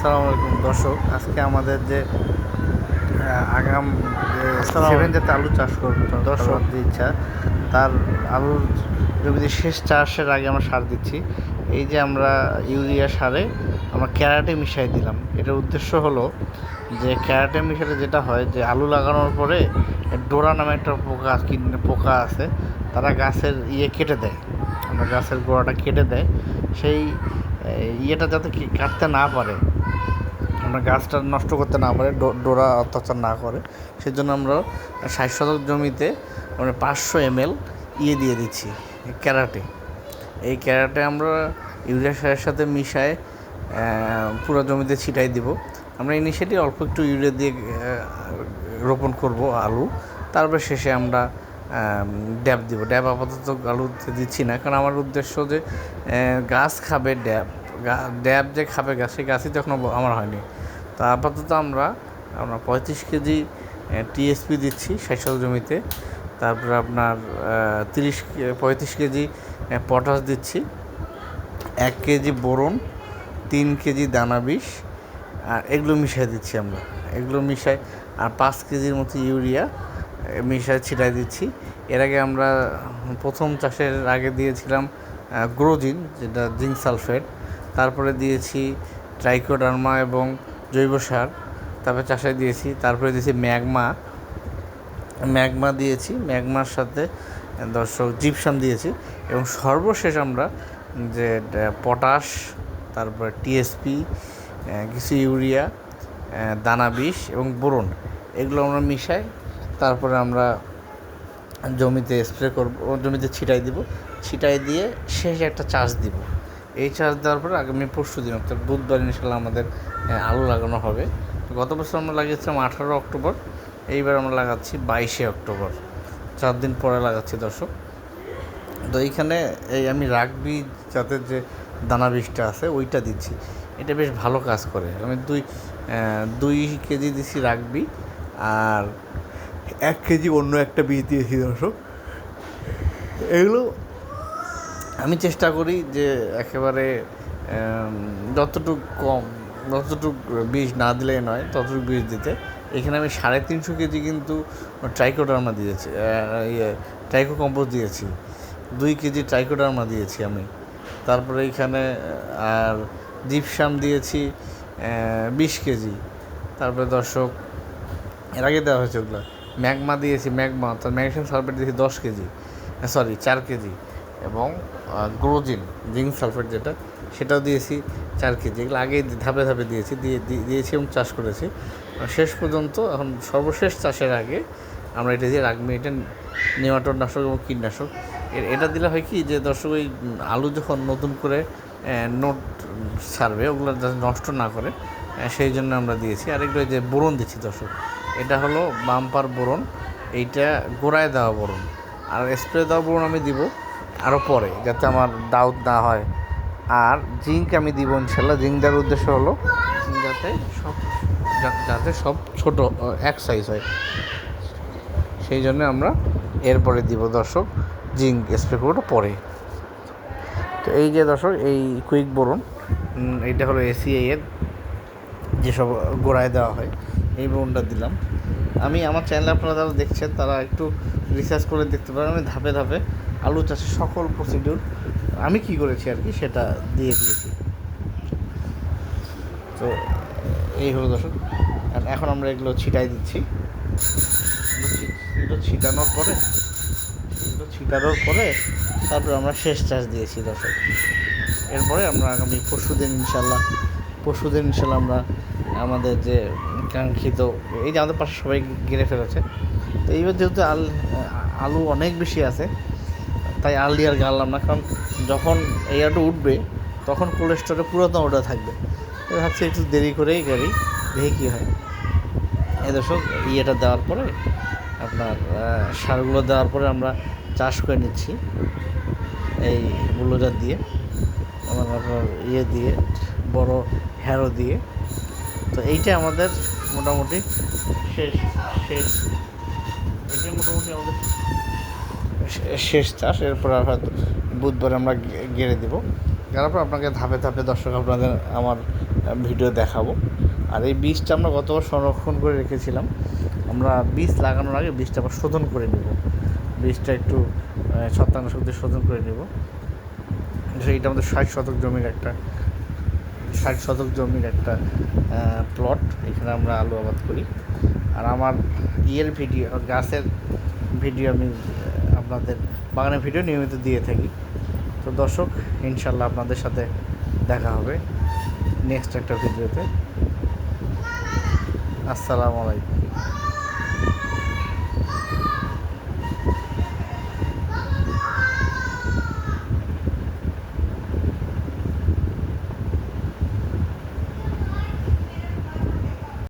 আসসালামু আলাইকুম দর্শক আজকে আমাদের যে আগাম সেভেন যাতে আলু চাষ করব দর্শক যে ইচ্ছা তার আলুর জমিতে শেষ চাষের আগে আমরা সার দিচ্ছি এই যে আমরা ইউরিয়া সারে আমরা ক্যারাটে মিশাই দিলাম। এটার উদ্দেশ্য হলো যে ক্যারাটে মিশালে যেটা হয় যে আলু লাগানোর পরে ডোরা নামে একটা পোকা পোকা আছে তারা গাছের ইয়ে কেটে দেয়। আমরা গাছের গোড়াটা কেটে দেয়। সেই ইয়েটা যাতে কাটতে না পারে আমরা গাছটা নষ্ট করতে না পারে ডোরা অত্যাচার না করে, সেজন্য আমরা ষাট শতক জমিতে আমরা পাঁচশো এম এল ইয়ে দিয়ে দিচ্ছি, ক্যারাটে। এই ক্যারাটে আমরা ইউরিয়া সারের সাথে মিশায় পুরো জমিতে ছিটাই দিব। আমরা ইনিশিয়ালি অল্প একটু ইউরিয়া দিয়ে রোপণ করব আলু, তারপর শেষে আমরা ড্যাব দিব। ড্যাব আপাতত আলুতে দিচ্ছি না, কারণ আমার উদ্দেশ্য যে গাছ খাবে ড্যাব ড্যাব যে খাবে গাছ, সেই গাছই তখন আমার হয়নি। তা আপাতত আমরা আমরা পঁয়ত্রিশ কেজি টিএসপি দিচ্ছি ষাট জমিতে। তারপরে আপনার তিরিশ পঁয়ত্রিশ কেজি পটাশ দিচ্ছি। এক কেজি বোরন, তিন কেজি দানা বিষ, আর এগুলো মিশিয়ে দিচ্ছি আমরা। এগুলো মিশাই আর পাঁচ কেজির মতো ইউরিয়া মিশায় ছিটাই দিচ্ছি। এর আগে আমরা প্রথম চাষের আগে দিয়েছিলাম গ্রোজিন, যেটা জিঙ্ক সালফেট। তারপরে দিয়েছি ট্রাইকোডার্মা এবং জৈব সার, তারপরে চাষে দিয়েছি, তারপরে দিয়েছি ম্যাগমা। ম্যাগমা দিয়েছি, ম্যাগমার সাথে দর্শক জিপসাম দিয়েছি এবং সর্বশেষ আমরা যে পটাশ, তারপরে টিএসপি কিছু ইউরিয়া দানা বিষ এবং বোরন, এগুলো আমরা মিশাই, তারপরে আমরা জমিতে স্প্রে করব, জমিতে ছিটাই দিব। ছিটাই দিয়ে শেষে একটা চাষ দিব। এই চার্জ দেওয়ার পরে আগামী পরশু দিন, অর্থাৎ বুধবার ইনশাল্লাহ আমাদের আলু লাগানো হবে। গত বছর আমরা লাগিয়েছিলাম আঠারো অক্টোবর, এইবার আমরা লাগাচ্ছি বাইশে অক্টোবর। চার দিন পরে লাগাচ্ছি দর্শক। তো এইখানে এই আমি রাগবি জাতের যে দানা বীজটা আছে, ওইটা দিচ্ছি। এটা বেশ ভালো কাজ করে। আমি দুই দুই কেজি দিছি রাগবি, আর এক কেজি অন্য একটা বীজ দিয়েছি দর্শক। এগুলো আমি চেষ্টা করি যে একেবারে যতটুকু কম, যতটুকু বীজ না দিলে নয়, ততটুকু বীজ দিতে। এখানে আমি সাড়ে তিনশো কেজি কিন্তু ট্রাইকোডার্মা দিয়েছি ইয়ে ট্রাইকো কম্পোজ দিয়েছি। দুই কেজি ট্রাইকোডার্মা দিয়েছি আমি। তারপরে এইখানে আর জিপসাম দিয়েছি বিশ কেজি। তারপরে দর্শক, এর আগে দেওয়া হয়েছে ওগুলো। ম্যাগমা দিয়েছি, ম্যাগমা অর্থাৎ ম্যাগনেশিয়াম সালফেট দিয়েছি দশ কেজি সরি চার কেজি। এবং গ্রোজিন জিঙ্ক সালফেট যেটা, সেটাও দিয়েছি চার কেজি। এগুলো আগেই ধাপে ধাপে দিয়েছি, দিয়ে দিয়ে- দিয়েছি এবং চাষ করেছি। শেষ পর্যন্ত, এখন সর্বশেষ চাষের আগে আমরা এটা দিয়ে রাখব এটা নেমাটোর নাশক এবং কীটনাশক এটা দিলে হয় কি যে দর্শক ওই আলু যখন নতুন করে নোট ছাড়বে, ওগুলো যাতে নষ্ট না করে সেই জন্য আমরা দিয়েছি। আর এগুলো যে বোরন দিচ্ছি দর্শক, এটা হলো বাম্পার বোরন, এইটা গোড়ায় দেওয়া বোরন। আর স্প্রে দেওয়া বোরন আমি দিব আরও পরে, যাতে আমার ডাউট না হয়। আর জিঙ্ক আমি দিব ইনশাল্লাহ। জিঙ্ক দেওয়ার উদ্দেশ্য হলো, যাতে সব যাতে সব ছোট এক সাইজ হয়। সেই জন্য আমরা এরপরে দিব দর্শক জিঙ্ক স্প্রে করব পরে। তো এই যে দর্শক, এই কুইক বোরন এইটা হলো এসিআই এর যেসব গোড়ায় দেওয়া হয়, এই বোরনটা দিলাম। আমি আমার চ্যানেল আপনারা যারা দেখছেন, তারা একটু রিসার্চ করে দেখতে পারেন। আমি ধাপে ধাপে আলু চাষের সকল প্রসিডিউর আমি কি করেছি আর কি সেটা দিয়ে দিয়েছি। তো, এই হলো দর্শক। এখন আমরা এগুলো ছিটাই দিচ্ছি। এগুলো ছিটানোর পরে, এগুলো ছিটানোর পরে তারপরে আমরা শেষ চাষ দিয়েছি দর্শক। এরপরে আমরা আগামী পরশু দিন ইনশাল্লাহ পরশু দিন ইনশাল্লাহ আমরা আমাদের যে কাঙ্ক্ষিত, এই যে আমাদের পাশে সবাই গেড়ে ফেলেছে। তো এইবার যেহেতু আল, আলু অনেক বেশি আছে তাই আলদি আর গাড়লাম না, কারণ যখন আলু উঠবে, তখন কোল্ড স্টোরে পুরাতন ওটা থাকবে। তো ভাবছি একটু দেরি করেই গাড়ি, দেখি কী হয়। এই দর্শক, ইয়েটা দেওয়ার পরে আপনার সারগুলো দেওয়ার পরে আমরা চাষ করে নিচ্ছি। এই বুলোজার দিয়ে আমার আপনার ইয়ে দিয়ে, বড় হ্যারো দিয়ে। তো এইটা আমাদের মোটামুটি শেষ শেষ। এটা মোটামুটি আমাদের শেষ চাষ, এরপর আর হয়তো বুধবার আমরা গেড়ে দেবো। তারপর আপনাকে ধাপে ধাপে দর্শক আপনাদের আমার ভিডিও দেখাবো। আর এই বীজটা আমরা গতবার সংরক্ষণ করে রেখেছিলাম। আমরা বীজ লাগানোর আগে বীজটা আবার শোধন করে নেব। বীজটা একটু ছত্রাকনাশক দিয়ে শোধন করে নেব। সেইটা আমাদের ষাট শতক জমির একটা, ষাট শতক জমির একটা প্লট এখানে আমরা আলু আবাদ করি। আর আমার ইয়ের ভিডিও, গাছের ভিডিও আমি আপনাদের বাগানের ভিডিও নিয়মিত দিয়ে থাকি। তো দর্শক ইনশাল্লাহ আপনাদের সাথে দেখা হবে নেক্সট একটা ভিডিওতে। আসসালামু আলাইকুম।